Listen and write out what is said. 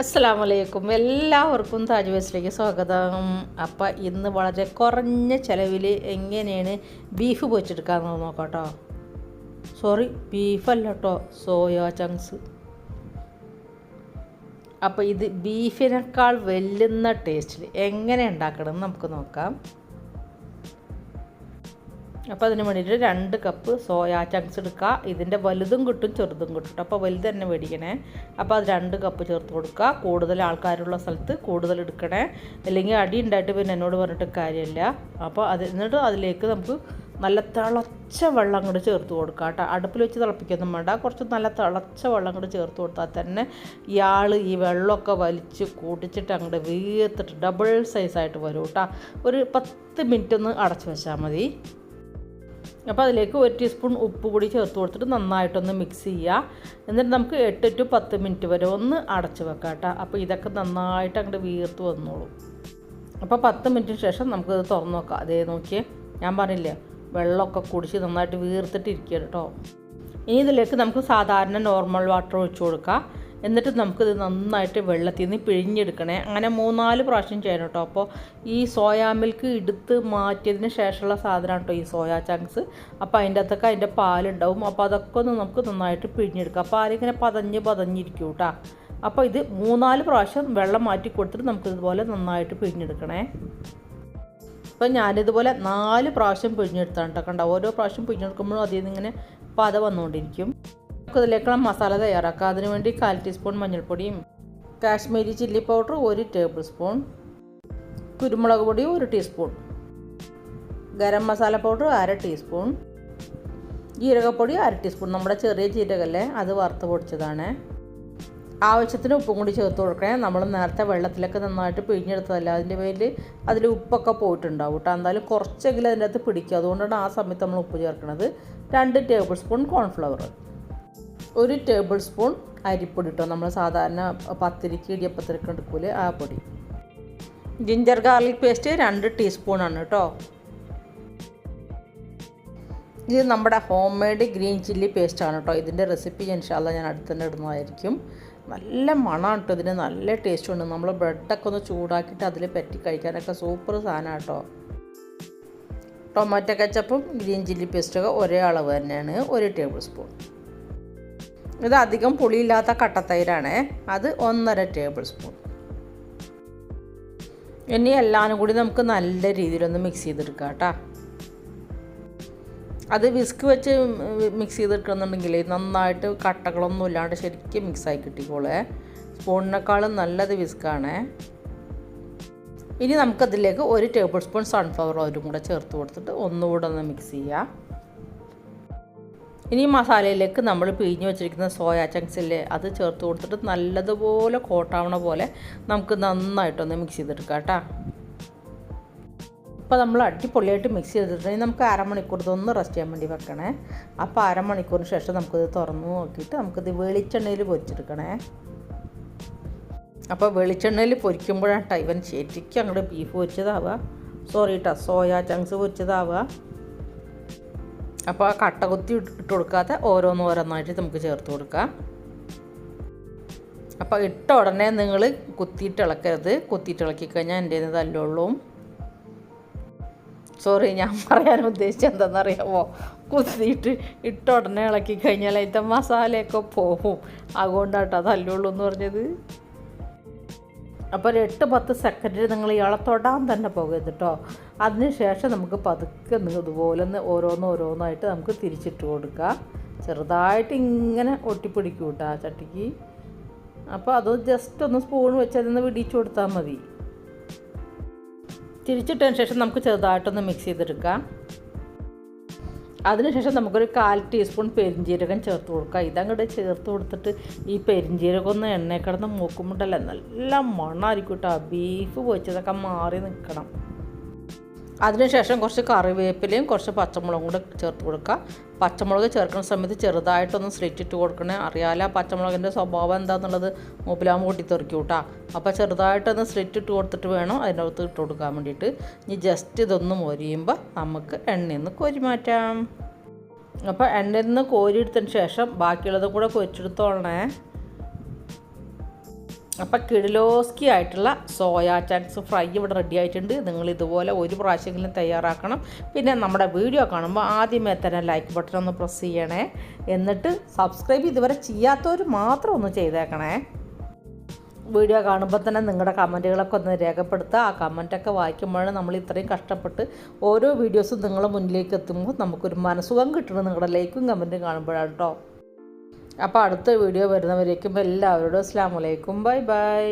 അസ്സാം വലൈക്കും എല്ലാവർക്കും താജ് വേസ്റ്റിലേക്ക് സ്വാഗതം. അപ്പം ഇന്ന് വളരെ കുറഞ്ഞ ചിലവിൽ എങ്ങനെയാണ് ബീഫ് പൊരിച്ചെടുക്കാമെന്ന് നോക്കാട്ടോ. സോറി ബീഫല്ല കേട്ടോ സോയാ ചങ്ക്സ് അപ്പോൾ ഇത് ബീഫിനേക്കാൾ വെല്ലുന്ന ടേസ്റ്റിൽ എങ്ങനെ ഉണ്ടാക്കണമെന്ന് നമുക്ക് നോക്കാം. അപ്പോൾ അതിന് വേണ്ടിയിട്ട് രണ്ട് കപ്പ് സോയാ ചങ്ക്സ് എടുക്കുക. ഇതിന്റെ വലുതും കിട്ടും ചെറുതും കിട്ടും അപ്പോൾ വലുത് തന്നെ മേടിക്കണേ. അപ്പോൾ അത് രണ്ട് കപ്പ് ചേർത്ത് കൊടുക്കുക. കൂടുതൽ ആൾക്കാരുള്ള സ്ഥലത്ത് കൂടുതൽ എടുക്കണേ. അല്ലെങ്കിൽ അടി ഉണ്ടായിട്ട് പിന്നെ എന്നോട് പറഞ്ഞിട്ട് കാര്യമില്ല. അപ്പോൾ അത് എന്നിട്ട് അതിലേക്ക് നമുക്ക് നല്ല തിളച്ച വെള്ളം കൂടെ ചേർത്ത് കൊടുക്കുക കേട്ടോ അടുപ്പിൽ വെച്ച് തിളപ്പിക്കൊന്നും വേണ്ട. കുറച്ച് നല്ല തിളച്ച വെള്ളം കൂടെ ചേർത്ത് കൊടുത്താൽ തന്നെ ഇയാൾ ഈ വെള്ളമൊക്കെ വലിച്ച് കൂട്ടിച്ചിട്ട് അങ്ങോട്ട് വീർത്തിട്ട് ഡബിൾ സൈസായിട്ട് വരും കേട്ടോ ഒരു പത്ത് മിനിറ്റ് ഒന്ന് അടച്ചു വെച്ചാൽ മതി. അപ്പോൾ അതിലേക്ക് ഒരു ടീസ്പൂൺ ഉപ്പ് കൂടി ചേർത്ത് കൊടുത്തിട്ട് നന്നായിട്ടൊന്ന് മിക്സ് ചെയ്യുക. എന്നിട്ട് നമുക്ക് എട്ട് ടു പത്ത് മിനിറ്റ് വരെ ഒന്ന് അടച്ച് വെക്കാം കേട്ടോ. അപ്പോൾ ഇതൊക്കെ നന്നായിട്ട് അങ്ങോട്ട് വീർത്ത് വന്നോളൂ. അപ്പോൾ പത്ത് മിനിറ്റിന് ശേഷം നമുക്കിത് തുറന്ന് നോക്കാം. അതേ നോക്കിയേ ഞാൻ പറഞ്ഞില്ലേ വെള്ളമൊക്കെ കുടിച്ച് നന്നായിട്ട് വീർത്തിട്ടിരിക്കുക കേട്ടോ. ഇനി ഇതിലേക്ക് നമുക്ക് സാധാരണ നോർമൽ വാട്ടർ ഒഴിച്ചു കൊടുക്കാം. എന്നിട്ട് നമുക്കിത് നന്നായിട്ട് വെള്ളത്തിൽ നിന്ന് പിഴിഞ്ഞെടുക്കണേ. അങ്ങനെ മൂന്നാൽ പ്രാവശ്യം ചെയ്യണം കേട്ടോ അപ്പോൾ ഈ സോയാ മിൽക്ക് എടുത്ത് മാറ്റിയതിന് ശേഷമുള്ള സാധനമാണ് കേട്ടോ ഈ സോയാ ചങ്ക്സ് അപ്പോൾ അതിന്റെ അകത്തൊക്കെ അതിന്റെ പാലുണ്ടാവും. അപ്പോൾ അതൊക്കെ ഒന്ന് നമുക്ക് നന്നായിട്ട് പിഴിഞ്ഞെടുക്കാം. പാലിങ്ങനെ പതഞ്ഞ് പതഞ്ഞിരിക്കും കേട്ടോ അപ്പോൾ ഇത് മൂന്നാൽ പ്രാവശ്യം വെള്ളം മാറ്റി കൊടുത്തിട്ട് നമുക്കിതുപോലെ നന്നായിട്ട് പിഴിഞ്ഞെടുക്കണേ. അപ്പോൾ ഞാനിതുപോലെ നാല് പ്രാവശ്യം പിഴിഞ്ഞെടുത്താണ് കേട്ടോ കണ്ടോ. ഓരോ പ്രാവശ്യം പിഴിഞ്ഞെടുക്കുമ്പോഴും അതിൽ നിന്ന് ഇങ്ങനെ പത വന്നുകൊണ്ടിരിക്കും. ഇതിലേക്കുള്ള മസാല തയ്യാറാക്കാം. അതിന് വേണ്ടി കാൽ ടീസ്പൂൺ മഞ്ഞൾപ്പൊടിയും കാശ്മീരി ചില്ലി പൗഡർ ഒരു ടേബിൾ സ്പൂൺ കുരുമുളക് പൊടി ഒരു ടീസ്പൂൺ ഗരം മസാല പൗഡർ അര ടീസ്പൂൺ ജീരകപ്പൊടി അര ടീസ്പൂൺ. നമ്മുടെ ചെറിയ ജീരകല്ലേ അത് വറുത്ത് പൊടിച്ചതാണ്. ആവശ്യത്തിന് ഉപ്പും കൂടി ചേർത്ത് കൊടുക്കണേ. നമ്മൾ നേരത്തെ വെള്ളത്തിലൊക്കെ നന്നായിട്ട് പിഴിഞ്ഞെടുത്തതല്ല അതിന്റെ പേരിൽ അതിൽ ഉപ്പൊക്കെ പോയിട്ടുണ്ടാവും കേട്ടോ. എന്തായാലും കുറച്ചെങ്കിലും അതിന്റെ അകത്ത് പിടിക്കുക അതുകൊണ്ടാണ് ആ സമയത്ത് നമ്മൾ ഉപ്പ് ചേർക്കുന്നത് രണ്ട് ടേബിൾ സ്പൂൺ കോൺഫ്ലവർ. ഒരു ടേബിൾ സ്പൂൺ അരിപ്പൊടി ഇട്ടോ. നമ്മൾ സാധാരണ പത്തിരിക്ക് ഇടിയപ്പത്തിരിക്ക് എടുക്കൂലേ ആ പൊടി. ജിഞ്ചർ ഗാർലിക് പേസ്റ്റ് രണ്ട് ടീസ്പൂണാണ് കേട്ടോ. ഇത് നമ്മുടെ ഹോം മെയ്ഡ് ഗ്രീൻ ചില്ലി പേസ്റ്റാണ് കേട്ടോ. ഇതിന്റെ റെസിപ്പി ഇൻഷാല്ല ഞാൻ അടുത്ത് തന്നെ ഇടുന്നതായിരിക്കും. നല്ല മണമാണ് കേട്ടോ ഇതിന്. നല്ല ടേസ്റ്റ് ഉണ്ട്. നമ്മൾ ബ്രെഡൊക്കെ ഒന്ന് ചൂടാക്കിയിട്ട് അതിൽ പറ്റി കഴിക്കാനൊക്കെ സൂപ്പർ സാധനമാണ് കേട്ടോ. ടൊമാറ്റോ കച്ചപ്പും ഗ്രീൻ ചില്ലി പേസ്റ്റൊക്കെ ഒരേ അളവ് തന്നെയാണ്. ഒരു ടേബിൾ സ്പൂൺ. ഇത് അധികം പുളിയില്ലാത്ത കട്ടത്തൈരാണ്. അത് ഒന്നര ടേബിൾ സ്പൂൺ. ഇനി എല്ലാവരും കൂടി നമുക്ക് നല്ല രീതിയിലൊന്ന് മിക്സ് ചെയ്തെടുക്കാം കേട്ടോ. അത് വിസ്ക് വെച്ച് മിക്സ് ചെയ്തെടുക്കണമെന്നുണ്ടെങ്കിൽ നന്നായിട്ട് കട്ടകളൊന്നും ഇല്ലാണ്ട് ശരിക്കും മിക്സായി കിട്ടിക്കോളേ. സ്പൂണിനേക്കാളും നല്ലത് വിസ്കാണ് ഇനി നമുക്കതിലേക്ക് ഒരു ടേബിൾ സ്പൂൺ സൺഫ്ലവർ ഓയിലും കൂടെ ചേർത്ത് കൊടുത്തിട്ട് ഒന്നുകൂടെ ഒന്ന് മിക്സ് ചെയ്യാം. ഇനി മസാലയിലേക്ക് നമ്മൾ പിഴിഞ്ഞ് വെച്ചിരിക്കുന്ന സോയാ ചങ്ക്സ് ഇല്ലേ അത് ചേർത്ത് കൊടുത്തിട്ട് നല്ലതുപോലെ കോട്ടാവണ പോലെ നമുക്ക് നന്നായിട്ടൊന്ന് മിക്സ് ചെയ്തെടുക്കാം കേട്ടോ. ഇപ്പോൾ നമ്മൾ അടിപൊളിയായിട്ട് മിക്സ് ചെയ്തിട്ടുണ്ടെങ്കിൽ നമുക്ക് അരമണിക്കൂർ ഇതൊന്ന് റെസ്റ്റ് ചെയ്യാൻ വേണ്ടി വെക്കണേ. അപ്പോൾ അരമണിക്കൂറിന് ശേഷം നമുക്കിത് തുറന്ന് നോക്കിയിട്ട് നമുക്കിത് വെളിച്ചെണ്ണയിൽ പൊരിച്ചെടുക്കണേ. അപ്പോൾ വെളിച്ചെണ്ണയിൽ പൊരിക്കുമ്പോഴാണ് ഇവൻ ശരിക്കും അങ്ങോട്ട് ബീഫ് പൊരിച്ചതാവുക. സോറി കേട്ടോ സോയ ചങ്ക്സ് പൊരിച്ചതാവുക. അപ്പോൾ ആ കട്ട കുത്തി ഇട്ട് കൊടുക്കാതെ ഓരോന്ന് ഓരോന്നായിട്ട് നമുക്ക് ചേർത്ത് കൊടുക്കാം. അപ്പോൾ ഇട്ട ഉടനെ നിങ്ങൾ കുത്തിയിട്ട് ഇളക്കരുത്. കുത്തിയിട്ട് ഇളക്കി കഴിഞ്ഞാൽ എന്റെ തല്ലുള്ളൂ. സോറി ഞാൻ പറയാൻ ഉദ്ദേശിച്ചത് എന്താണെന്നറിയാമോ കുത്തിയിട്ട് ഇട്ട ഉടനെ ഇളക്കി കഴിഞ്ഞാൽ അതിന്റെ മസാലയൊക്കെ പോകും. അതുകൊണ്ടാട്ടോ തല്ലുള്ളൂ എന്ന് പറഞ്ഞത്. അപ്പോൾ ഒരു എട്ട് പത്ത് സെക്കൻഡിൽ നിങ്ങൾ ഇയാളെ തൊടാൻ തന്നെ പോകരുത് കേട്ടോ അതിനുശേഷം നമുക്ക് പതുക്കെ ഇതുപോലെ ഓരോന്ന് ഓരോന്നായിട്ട് നമുക്ക് തിരിച്ചിട്ട് കൊടുക്കുക ചെറുതായിട്ട് ഇങ്ങനെ ഒട്ടിപ്പിടിക്കും കേട്ടോ ആ ചട്ടിക്ക്. അപ്പോൾ അത് ജസ്റ്റ് ഒന്ന് സ്പൂൺ വെച്ച് അതിൽ വിടിച്ചു കൊടുത്താൽ മതി. തിരിച്ചിട്ടതിന് ശേഷം നമുക്ക് ചെറുതായിട്ടൊന്ന് മിക്സ് ചെയ്തെടുക്കാം. അതിനുശേഷം നമുക്കൊരു കാൽ ടീസ്പൂൺ പെരിഞ്ജീരകം ചേർത്ത് കൊടുക്കുക. ഇതങ്ങോട്ട് ചേർത്ത് കൊടുത്തിട്ട് ഈ പെരിഞ്ജീരകം ഒന്ന് എണ്ണ കിടന്ന് മൂക്കുമുണ്ടല്ല. നല്ല മണമായിരിക്കും കേട്ടോ ബീഫ് പൊരിച്ചതൊക്കെ മാറി നിൽക്കണം അതിനുശേഷം കുറച്ച് കറിവേപ്പിലയും കുറച്ച് പച്ചമുളകും കൂടെ ചേർത്ത് കൊടുക്കുക. പച്ചമുളക് ചേർക്കുന്ന സമയത്ത് ചെറുതായിട്ടൊന്ന് സ്ലിറ്റ് ഇട്ട് കൊടുക്കണേ. അറിയാല പച്ചമുളകിന്റെ സ്വഭാവം എന്താണെന്നുള്ളത് മൂപ്പിലാകുമ്പോൾ തെറിക്കും കേട്ടോ അപ്പോൾ ചെറുതായിട്ടൊന്ന് സ്ലിറ്റ് ഇട്ട് കൊടുത്തിട്ട് വേണം അതിനകത്ത് ഇട്ട് കൊടുക്കാൻ വേണ്ടിയിട്ട്. ഇനി ജസ്റ്റ് ഇതൊന്ന് മൊരിയുമ്പോൾ നമുക്ക് എണ്ണയിൽ നിന്ന് കോരി മാറ്റാം. അപ്പോൾ എണ്ണയിൽ നിന്ന് കോരി എടുത്തതിന് ശേഷം ബാക്കിയുള്ളതും കൂടെ പൊരിച്ചെടുത്തോളണേ അപ്പം കിടിലോസ്കി ആയിട്ടുള്ള സോയാ ചാൻസ് ഫ്രൈ ഇവിടെ റെഡി ആയിട്ടുണ്ട്. നിങ്ങൾ ഇതുപോലെ ഒരു പ്രാവശ്യമെങ്കിലും തയ്യാറാക്കണം. പിന്നെ നമ്മുടെ വീഡിയോ കാണുമ്പോൾ ആദ്യമേ തന്നെ ലൈക്ക് ബട്ടൺ ഒന്ന് പ്രസ് ചെയ്യണേ. എന്നിട്ട് സബ്സ്ക്രൈബ് ഇതുവരെ ചെയ്യാത്തവർ മാത്രം ഒന്ന് ചെയ്തേക്കണേ. വീഡിയോ കാണുമ്പോൾ തന്നെ നിങ്ങളുടെ കമന്റുകളൊക്കെ ഒന്ന് രേഖപ്പെടുത്തുക. ആ കമന്റൊക്കെ വായിക്കുമ്പോഴാണ് നമ്മൾ ഇത്രയും കഷ്ടപ്പെട്ട് ഓരോ വീഡിയോസും നിങ്ങളുടെ മുന്നിലേക്ക് എത്തുമ്പോൾ നമുക്കൊരു മനസ്സുഖം കിട്ടുന്നത് നിങ്ങളുടെ ലൈക്കും കമന്റും കാണുമ്പോഴാണ് കേട്ടോ അപ്പോൾ അടുത്ത വീഡിയോ വരുന്നവരേക്കും എല്ലാവരോടും അസ്സാം വലൈക്കും ബൈ ബൈ.